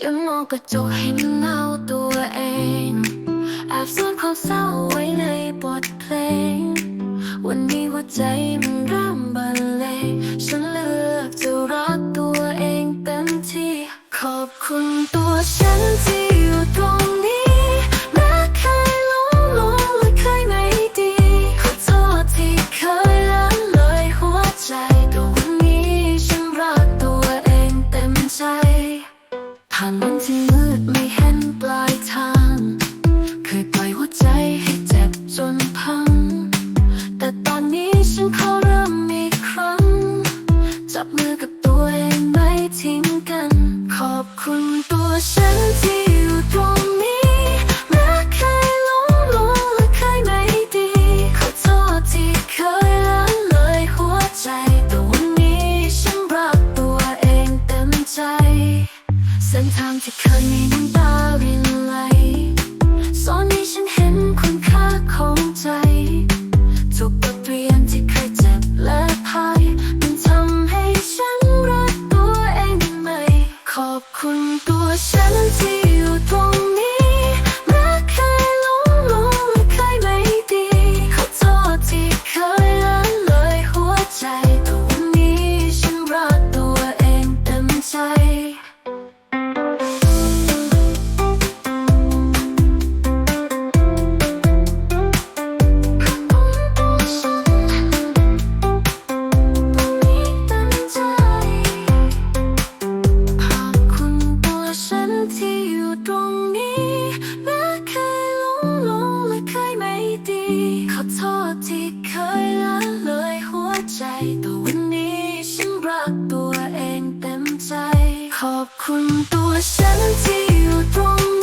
ฉันมองกระจกให็นเงาตัวเองแอบซ่อนความเศร้าไว้ในบทเพลง วันนี้หัวใจมันเริ่มบันเลงฉันเลือกจะรักตัวเองเต็มที่ ขอบคุณตัวฉัน ทางมันที่มืดไม่เห็น ขอบคุณตัวฉันที่อยู่ตรง